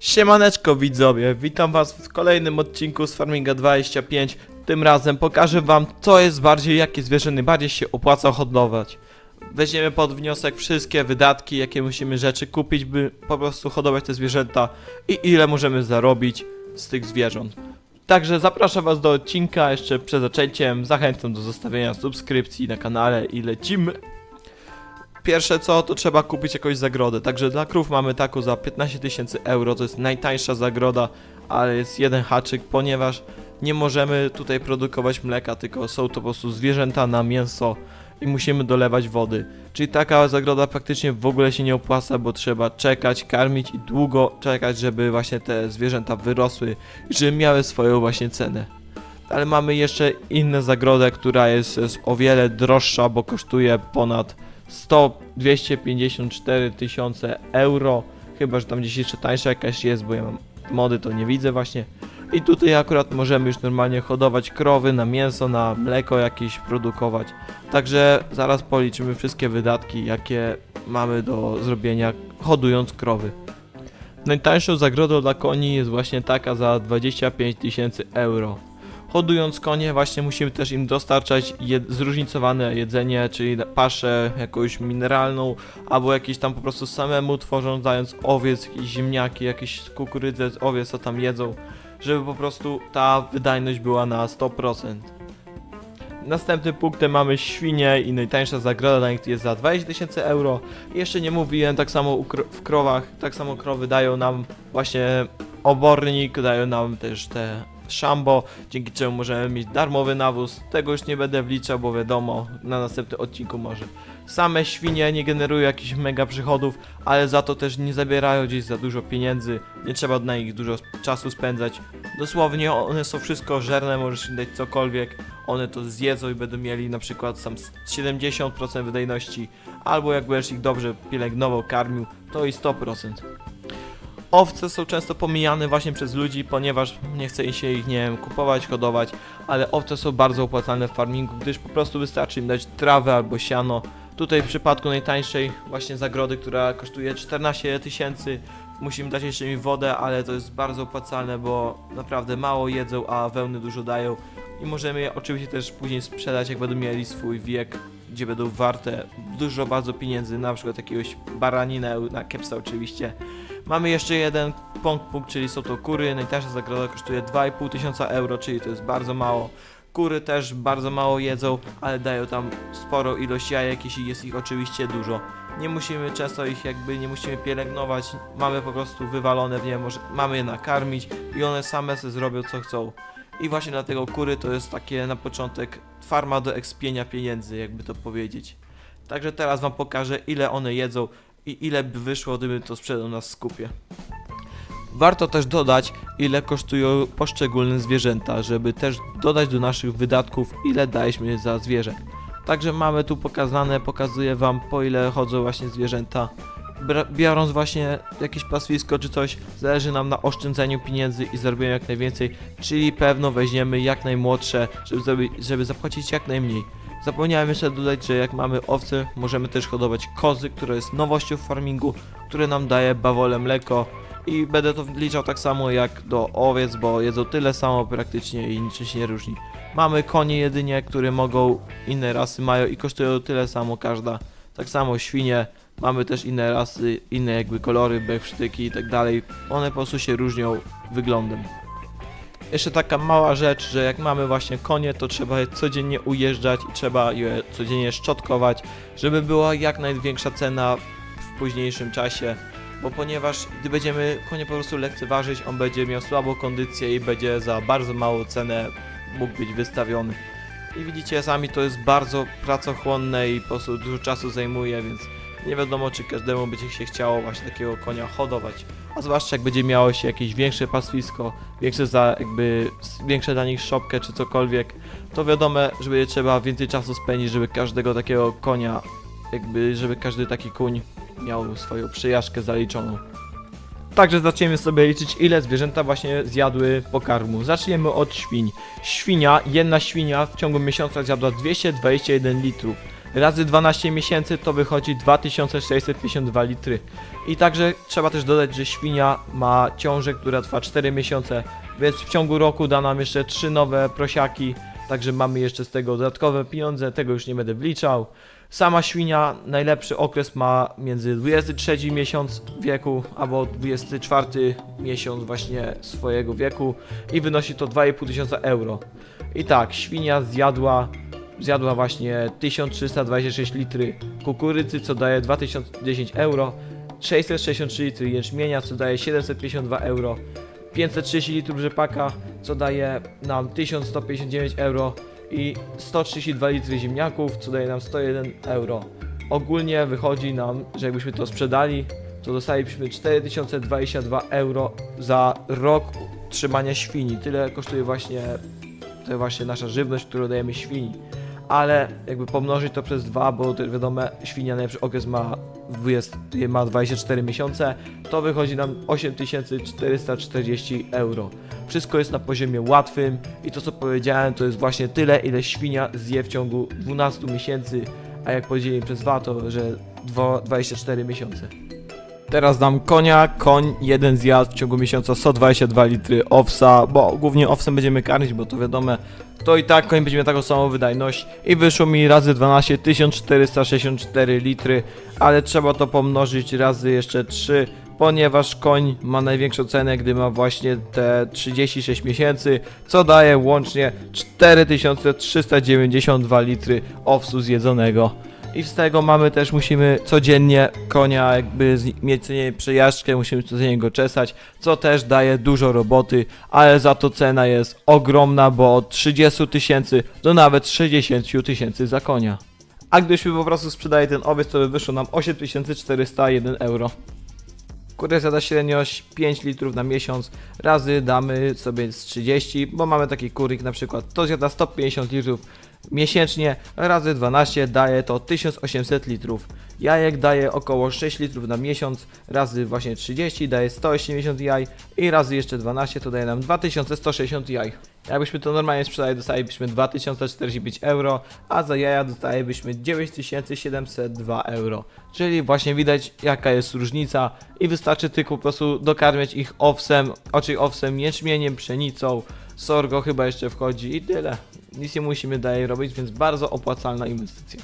Siemaneczko widzowie, witam was w kolejnym odcinku z Farminga 25 Tym razem pokażę wam co jest bardziej, jakie zwierzę najbardziej się opłaca hodlować Weźmiemy pod wniosek wszystkie wydatki, jakie musimy rzeczy kupić, by po prostu hodować te zwierzęta I ile możemy zarobić z tych zwierząt. Także zapraszam was do odcinka, jeszcze przed zaczęciem zachęcam do zostawienia subskrypcji na kanale i lecimy Pierwsze co, to trzeba kupić jakąś zagrodę. Także dla krów mamy taką za 15 tysięcy euro. To jest najtańsza zagroda, ale jest jeden haczyk, ponieważ nie możemy tutaj produkować mleka, tylko są to po prostu zwierzęta na mięso i musimy dolewać wody. Czyli taka zagroda praktycznie w ogóle się nie opłaca, bo trzeba czekać, karmić i długo czekać, żeby właśnie te zwierzęta wyrosły i żeby miały swoją właśnie cenę. Ale mamy jeszcze inną zagrodę, która jest, jest o wiele droższa, bo kosztuje ponad 100, 254 tysiące euro. Chyba, że tam gdzieś jeszcze tańsza jakaś jest, bo ja mam mody to nie widzę właśnie. I tutaj akurat możemy już normalnie hodować krowy na mięso, na mleko jakieś produkować. Także zaraz policzymy wszystkie wydatki, jakie mamy do zrobienia hodując krowy. Najtańszą zagrodą dla koni jest właśnie taka za 25 tysięcy euro. Hodując konie właśnie musimy też im dostarczać zróżnicowane jedzenie, czyli paszę jakąś mineralną, albo jakieś tam po prostu samemu tworząc, dając owiec, jakieś ziemniaki, jakieś kukurydzę, owiec, co tam jedzą, żeby po prostu ta wydajność była na 100%. Następnym punktem mamy świnie i najtańsza zagroda na nich jest za 20 tysięcy euro. I jeszcze nie mówiłem, tak samo w krowach, tak samo krowy dają nam właśnie obornik, dają nam też te szambo, dzięki czemu możemy mieć darmowy nawóz. Tego już nie będę wliczał, bo wiadomo, na następnym odcinku może. Same świnie nie generują jakichś mega przychodów, ale za to też nie zabierają gdzieś za dużo pieniędzy, nie trzeba na nich dużo czasu spędzać. Dosłownie one są wszystko żerne, możesz im dać cokolwiek, one to zjedzą i będą mieli na przykład sam 70% wydajności, albo jak będziesz ich dobrze pielęgnował, karmił, to i 100%. Owce są często pomijane właśnie przez ludzi, ponieważ nie chce się ich, nie wiem, kupować, hodować, ale owce są bardzo opłacalne w farmingu, gdyż po prostu wystarczy im dać trawę albo siano. Tutaj w przypadku najtańszej właśnie zagrody, która kosztuje 14 tysięcy, musimy dać jeszcze im wodę, ale to jest bardzo opłacalne, bo naprawdę mało jedzą, a wełny dużo dają i możemy je oczywiście też później sprzedać, jak będą mieli swój wiek, gdzie będą warte dużo bardzo pieniędzy, na przykład jakiegoś baraninę na kepsa oczywiście. Mamy jeszcze jeden punkt, punkt, czyli są to kury. Najtańsza zagroda kosztuje 2,5 tysiąca euro, czyli to jest bardzo mało. Kury też bardzo mało jedzą, ale dają tam sporą ilość jajek, jeśli jest ich oczywiście dużo. Nie musimy często ich jakby, nie musimy pielęgnować, mamy po prostu wywalone w nie, może, mamy je nakarmić i one same sobie zrobią co chcą. I właśnie dlatego kury to jest takie na początek farma do ekspienia pieniędzy, jakby to powiedzieć. Także teraz wam pokażę ile one jedzą i ile by wyszło, gdyby to sprzedał na skupie. Warto też dodać, ile kosztują poszczególne zwierzęta, żeby też dodać do naszych wydatków, ile daliśmy za zwierzę. Także mamy tu pokazane, pokazuję wam po ile chodzą właśnie zwierzęta. Biorąc właśnie jakieś paswisko czy coś, zależy nam na oszczędzaniu pieniędzy i zarobieniu jak najwięcej, czyli pewno weźmiemy jak najmłodsze, żeby, żeby zapłacić jak najmniej. Zapomniałem jeszcze dodać, że jak mamy owce, możemy też hodować kozy, które jest nowością w farmingu, które nam daje bawole mleko i będę to wliczał tak samo jak do owiec, bo jedzą tyle samo praktycznie i niczym się nie różni. Mamy konie jedynie, które mogą, inne rasy mają i kosztują tyle samo każda. Tak samo świnie, mamy też inne rasy, inne jakby kolory, bewsztyki i tak dalej. One po prostu się różnią wyglądem. Jeszcze taka mała rzecz, że jak mamy właśnie konie, to trzeba je codziennie ujeżdżać i trzeba je codziennie szczotkować, żeby była jak największa cena w późniejszym czasie. Bo ponieważ gdy będziemy konie po prostu lekceważyć, on będzie miał słabą kondycję i będzie za bardzo małą cenę mógł być wystawiony. I widzicie sami, to jest bardzo pracochłonne i po prostu dużo czasu zajmuje, więc nie wiadomo czy każdemu będzie się chciało właśnie takiego konia hodować. A zwłaszcza jak będzie miało się jakieś większe pastwisko, większe za jakby większe dla nich szopkę czy cokolwiek, to wiadomo, że będzie trzeba więcej czasu spędzić, żeby każdego takiego konia, jakby żeby każdy taki kuń miał swoją przyjażdżkę zaliczoną. Także zaczniemy sobie liczyć ile zwierzęta właśnie zjadły pokarmu. Zaczniemy od świń. Świnia, jedna świnia w ciągu miesiąca zjadła 221 litrów. Razy 12 miesięcy to wychodzi 2652 litry. I także trzeba też dodać, że świnia ma ciążę, która trwa 4 miesiące, więc w ciągu roku da nam jeszcze 3 nowe prosiaki, także mamy jeszcze z tego dodatkowe pieniądze, tego już nie będę wliczał. Sama świnia najlepszy okres ma między 23 miesiąc wieku albo 24 miesiąc właśnie swojego wieku i wynosi to 2,5 tysiąca euro. I tak, świnia zjadła, zjadła właśnie 1326 litry kukurydzy, co daje 2010 euro, 663 litry jęczmienia, co daje 752 euro, 530 litrów rzepaka, co daje nam 1159 euro i 132 litry ziemniaków, co daje nam 101 euro. Ogólnie wychodzi nam, że jakbyśmy to sprzedali, to dostalibyśmy 4022 euro za rok trzymania świni. Tyle kosztuje właśnie, to właśnie nasza żywność, którą dajemy świni. Ale jakby pomnożyć to przez dwa, bo wiadomo, świnia najlepszy okres ma, 20, ma 24 miesiące, to wychodzi nam 8440 euro. Wszystko jest na poziomie łatwym i to co powiedziałem to jest właśnie tyle ile świnia zje w ciągu 12 miesięcy, a jak podzielimy przez dwa to że dwa- 24 miesiące. Teraz dam konia, koń jeden zjadł w ciągu miesiąca 122 litry owsa, bo głównie owsem będziemy karmić, bo to wiadomo, to i tak koń będzie miał taką samą wydajność i wyszło mi razy 12 1464 litry, ale trzeba to pomnożyć razy jeszcze 3, ponieważ koń ma największą cenę, gdy ma właśnie te 36 miesięcy, co daje łącznie 4392 litry owsu zjedzonego. I z tego mamy też, musimy codziennie konia jakby z, mieć codziennie przejażdżkę, musimy codziennie go czesać, co też daje dużo roboty, ale za to cena jest ogromna, bo od 30 tysięcy do nawet 60 tysięcy za konia. A gdybyśmy po prostu sprzedali ten owiec, to by wyszło nam 8401 euro. Kurde zjada średnio 5 litrów na miesiąc, razy damy sobie z 30, bo mamy taki kurik na przykład, to zjada 150 litrów miesięcznie, razy 12 daje to 1800 litrów. Jajek daje około 6 litrów na miesiąc, razy właśnie 30 daje 180 jaj i razy jeszcze 12 to daje nam 2160 jaj. Jakbyśmy to normalnie sprzedali, dostalibyśmy 2045 euro, a za jaja dostalibyśmy 9702 euro. Czyli właśnie widać jaka jest różnica i wystarczy tylko po prostu dokarmiać ich owsem, oczy owsem, jęczmieniem, pszenicą, sorgo chyba jeszcze wchodzi i tyle. Nic nie musimy dalej robić, więc bardzo opłacalna inwestycja.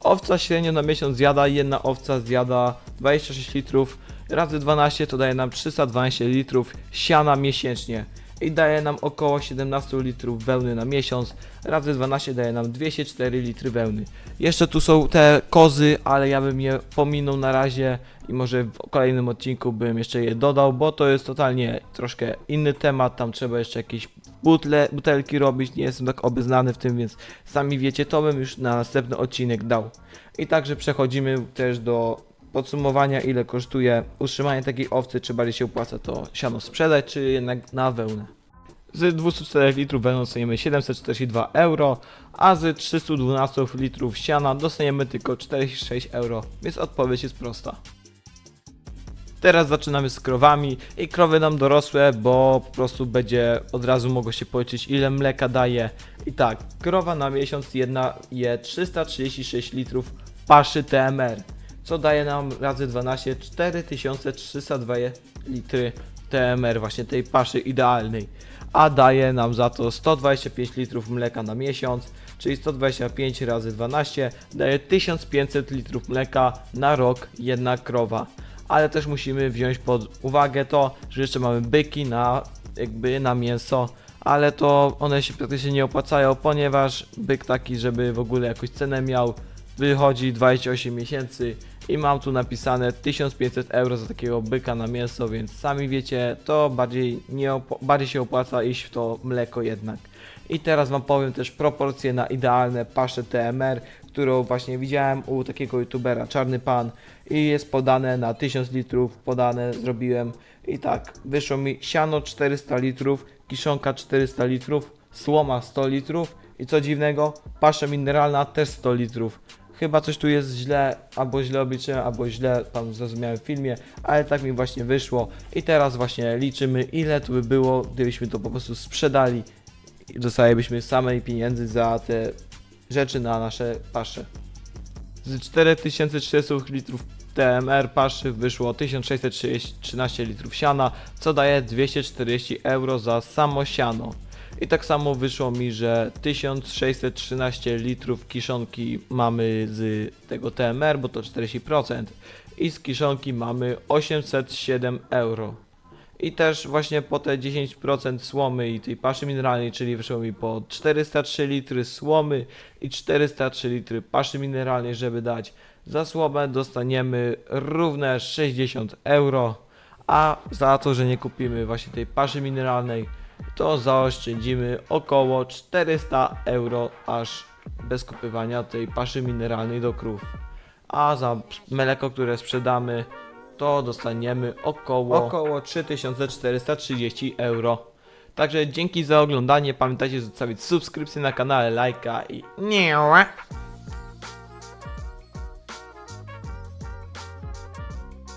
Owca średnio na miesiąc zjada, jedna owca zjada 26 litrów, razy 12 to daje nam 312 litrów siana miesięcznie i daje nam około 17 litrów wełny na miesiąc, razy 12 daje nam 204 litry wełny. Jeszcze tu są te kozy, ale ja bym je pominął na razie i może w kolejnym odcinku bym jeszcze je dodał, bo to jest totalnie troszkę inny temat, tam trzeba jeszcze jakieś butle, butelki robić, nie jestem tak obeznany w tym, więc sami wiecie, to bym już na następny odcinek dał. I także przechodzimy też do podsumowania, ile kosztuje utrzymanie takiej owcy, czy bardziej się opłaca to siano sprzedać, czy jednak na wełnę. Z 204 litrów wełny dostaniemy 742 euro, a z 312 litrów siana dostaniemy tylko 46 euro, więc odpowiedź jest prosta. Teraz zaczynamy z krowami i krowy nam dorosłe, bo po prostu będzie od razu mogło się policzyć ile mleka daje. I tak, krowa na miesiąc jedna je 336 litrów paszy TMR, co daje nam razy 12 4302 litry TMR, właśnie tej paszy idealnej. A daje nam za to 125 litrów mleka na miesiąc, czyli 125 razy 12 daje 1500 litrów mleka na rok jedna krowa ale też musimy wziąć pod uwagę to, że jeszcze mamy byki na jakby na mięso, ale to one się praktycznie nie opłacają, ponieważ byk taki, żeby w ogóle jakąś cenę miał, wychodzi 28 miesięcy i mam tu napisane 1500 euro za takiego byka na mięso, więc sami wiecie, to bardziej, nie bardziej się opłaca iść w to mleko jednak. I teraz wam powiem też proporcje na idealne pasze TMR, którą właśnie widziałem u takiego youtubera Czarny Pan i jest podane na 1000 litrów, podane zrobiłem i tak, wyszło mi siano 400 litrów, kiszonka 400 litrów, słoma 100 litrów i co dziwnego, pasza mineralna też 100 litrów. Chyba coś tu jest źle, albo źle obliczyłem, albo źle tam zrozumiałem w filmie, ale tak mi właśnie wyszło i teraz właśnie liczymy ile tu by było, gdybyśmy to po prostu sprzedali i dostalibyśmy samej pieniędzy za te rzeczy na nasze pasze. Z 4300 litrów TMR paszy wyszło 1613 litrów siana, co daje 240 euro za samo siano. I tak samo wyszło mi, że 1613 litrów kiszonki mamy z tego TMR, bo to 40%. I z kiszonki mamy 807 euro. I też właśnie po te 10% słomy i tej paszy mineralnej, czyli wyszło mi po 403 litry słomy i 403 litry paszy mineralnej, żeby dać za słomę dostaniemy równe 60 euro, a za to, że nie kupimy właśnie tej paszy mineralnej, to zaoszczędzimy około 400 euro aż bez kupywania tej paszy mineralnej do krów. A za mleko, które sprzedamy, to dostaniemy około, około 3430 euro. Także dzięki za oglądanie. Pamiętajcie zostawić subskrypcję na kanale, lajka i nie.